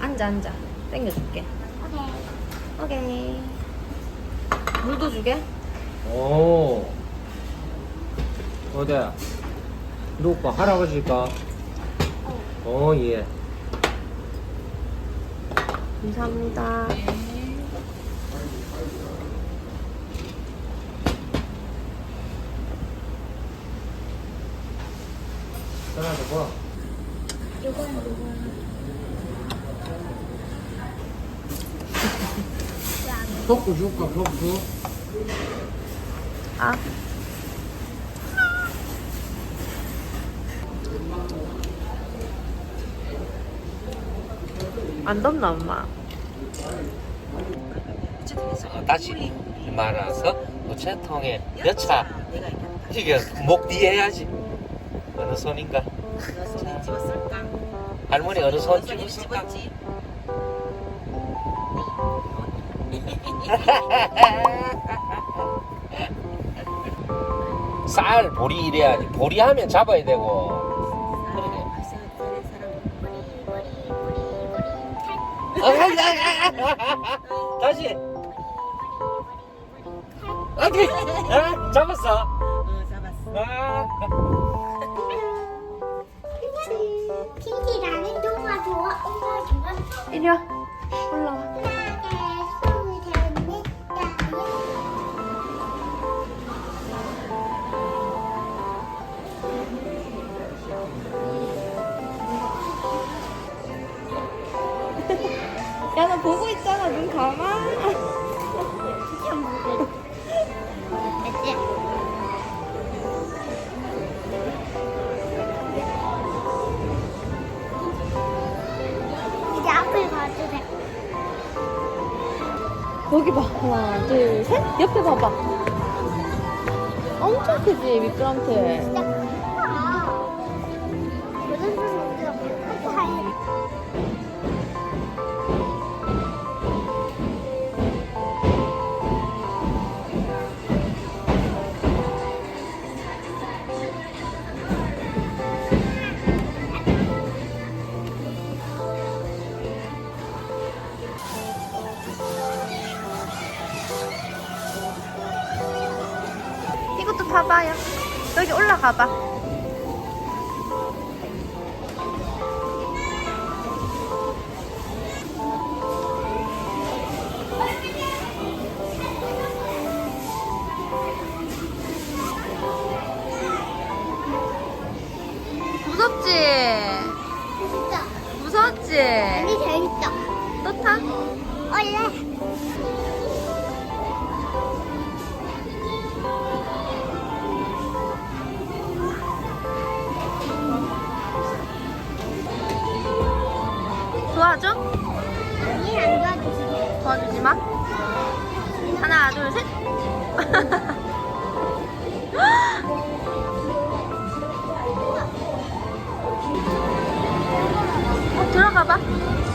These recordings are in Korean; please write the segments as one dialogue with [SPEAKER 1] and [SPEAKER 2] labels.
[SPEAKER 1] 앉아 앉아. 땡겨줄게.
[SPEAKER 2] 오케이.
[SPEAKER 1] 오케이. 물도 주게?
[SPEAKER 3] 오. 어디야? 너 오빠 할아버지가? 어, 예.
[SPEAKER 1] 감사합니다
[SPEAKER 3] 전화도 봐.
[SPEAKER 2] 요거는 요거는.
[SPEAKER 3] 포크 줄까, 포크?
[SPEAKER 1] 아 안 덥나 엄마?
[SPEAKER 3] 다시 말아서 우체통에 여차. 이게 목 뒤에 해야지. 어느 손인가? 할머니 어느 손 찍었을까? 쌀 보리 이래야지. 보리 하면 잡아야 되고.
[SPEAKER 2] 머리 탈.
[SPEAKER 3] 아, 아, 다시. 어디? 아, 잡았어. 아.
[SPEAKER 2] 핑키 나는 동화 좋아. 엄마 좋아.
[SPEAKER 1] 이리 와 올라와 야나 보고 있잖아. 눈 감아.
[SPEAKER 2] 됐지? 이제 앞을 봐주래.
[SPEAKER 1] 여기 봐. 하나 둘 셋. 옆에 봐봐. 엄청 크지 미끄럼틀 이것도 봐봐요 여기 올라가봐 무섭지?
[SPEAKER 2] 진짜.
[SPEAKER 1] 무섭지?
[SPEAKER 2] 되게 재밌다.
[SPEAKER 1] 또 타?
[SPEAKER 2] 원래.
[SPEAKER 1] 어,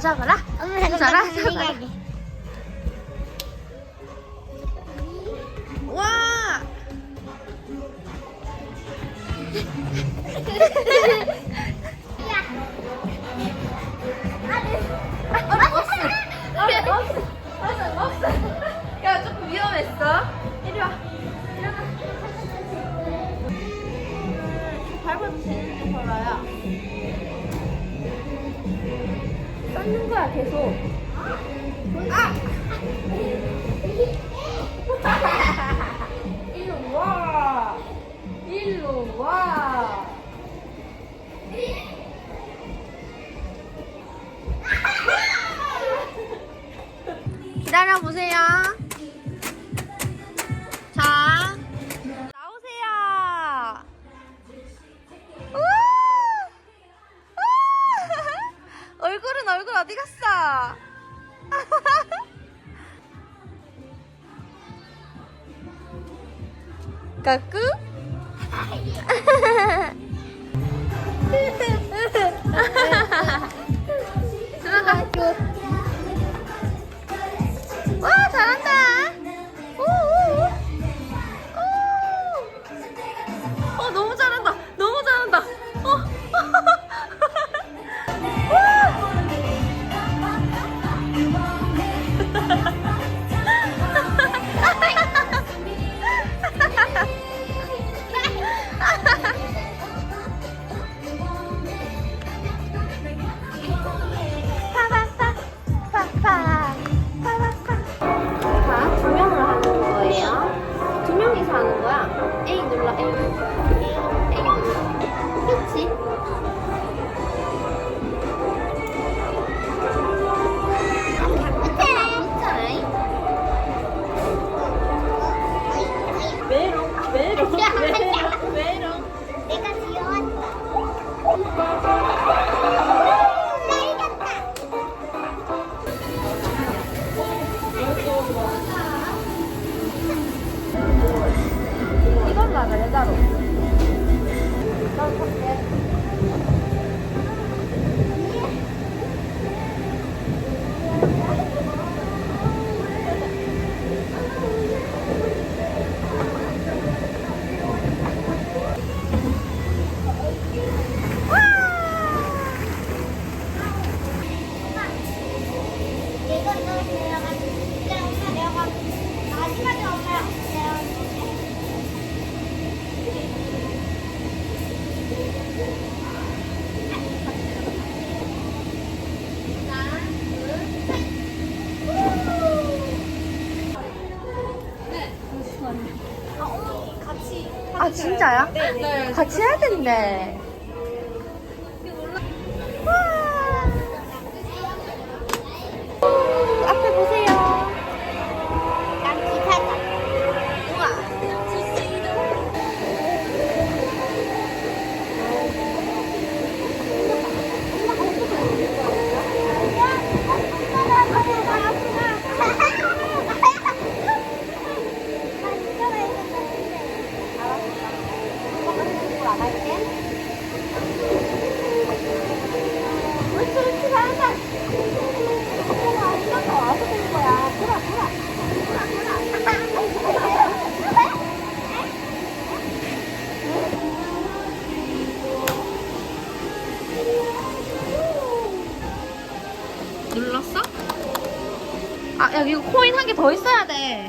[SPEAKER 1] 김설아 잡 거야 계속. 아! 일로 와. 일로 와. 기다려 보세요. 까꾸? 진짜야? 네. 같이 해야 된대.
[SPEAKER 2] 야,
[SPEAKER 1] 이거 코인 한 개 더 있어야 돼.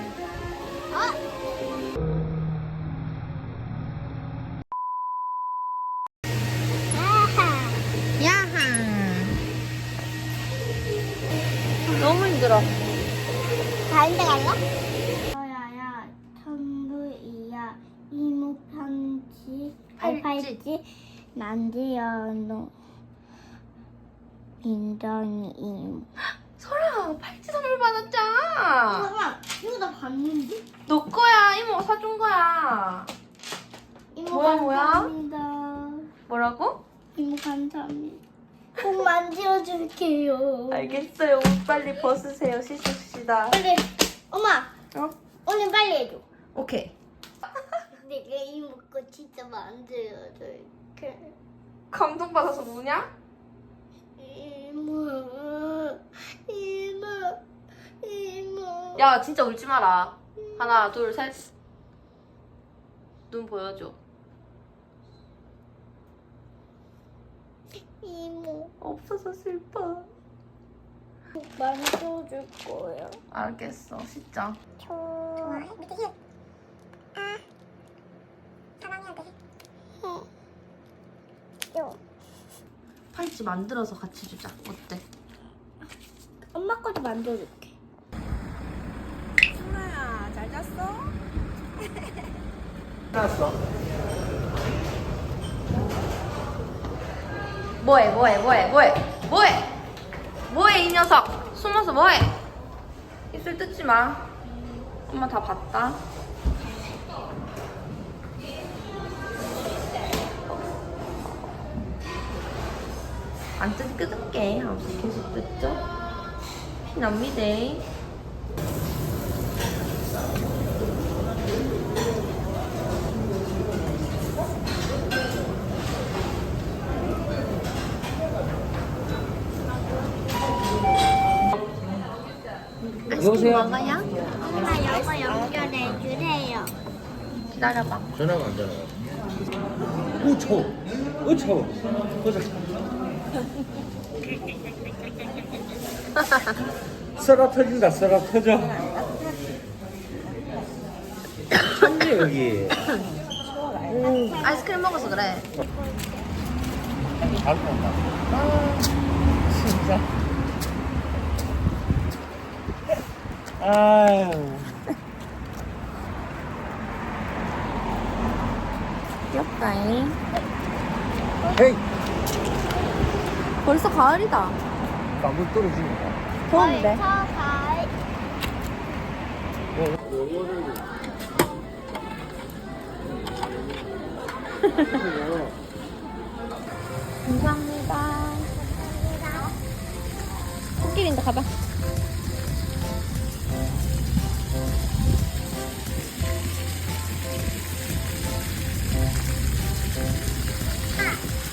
[SPEAKER 1] 야하. 너무 힘들어.
[SPEAKER 2] 다른 데 갈라? 야야 천부이야 이모 편지
[SPEAKER 1] 팔찌.
[SPEAKER 2] 팔찌 난지연호 민정이 이모
[SPEAKER 1] 설아, 팔찌 선물 받았잖아.
[SPEAKER 2] 잠깐만 이거 나 봤는데?
[SPEAKER 1] 너 거야. 이모가 사준 거야.
[SPEAKER 2] 이모
[SPEAKER 1] 뭐야, 뭐야?
[SPEAKER 2] 감사합니다
[SPEAKER 1] 뭐라고?
[SPEAKER 2] 이모 감사합니다 꼭 만들어줄게요
[SPEAKER 1] 알겠어요. 옷 빨리 벗으세요. 씻읍시다.
[SPEAKER 2] 빨리 엄마
[SPEAKER 1] 어?
[SPEAKER 2] 오늘 빨리 해줘
[SPEAKER 1] 오케이.
[SPEAKER 2] 내가 이모 거 진짜 만들어줄게
[SPEAKER 1] 감동받아서 우냐?
[SPEAKER 2] 이모 이모
[SPEAKER 1] 야, 진짜 울지 마라. 하나, 둘, 셋. 눈 보여줘.
[SPEAKER 2] 이모
[SPEAKER 1] 없어서 슬퍼.
[SPEAKER 2] 꼭 만들어줄 거야
[SPEAKER 1] 알겠어. 진짜.
[SPEAKER 2] 좋아 밑에 힘 아. 사랑해야 돼 응. 요
[SPEAKER 1] 팔찌 만들어서 같이 주자. 어때?
[SPEAKER 2] 거도 만들어줄게.
[SPEAKER 4] 승아야 잘 잤어?
[SPEAKER 1] 뭐해 뭐해 뭐해 뭐해 뭐해 뭐해 이 녀석 숨어서 뭐해 입술 뜯지 마 엄마 다 봤다 안 뜯, 뜯을게 하면서 계속 뜯죠 피 납니다
[SPEAKER 3] 여보세요?
[SPEAKER 1] 먹어요?
[SPEAKER 2] 엄마 이거 연결해 주세요.
[SPEAKER 1] 기다려봐
[SPEAKER 3] 전화가 안 전화. 우초, 우초, 보자. 썰어 터진다, 썰어 터져. 천지 여기.
[SPEAKER 1] 아이스크림 먹어서 그래
[SPEAKER 3] 잘. 아, 진짜. 아유.
[SPEAKER 1] 귀엽다잉
[SPEAKER 3] 헤이,
[SPEAKER 1] 벌써 가을이다
[SPEAKER 3] 나물 떨어지니까.
[SPEAKER 1] 더운데. 감사합니다 코끼리인데 가봐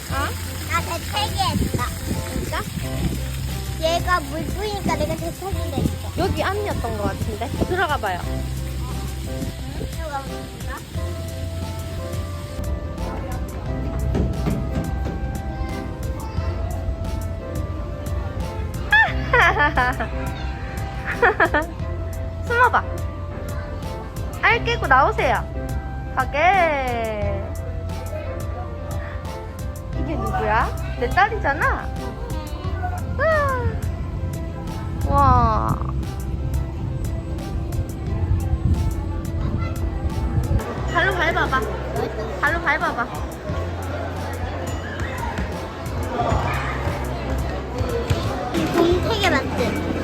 [SPEAKER 2] 나 대책이 했다. 얘가 물 뿌니까 내가 대책이 됐어.
[SPEAKER 1] 여기 안이었던 것 같은데 들어가 봐요? 숨어봐 알 깨고 나오세요 가게 이게 누구야? 내 딸이잖아 와. 와 발로 밟아봐 발로 밟아봐
[SPEAKER 2] 공책에 맞지? 공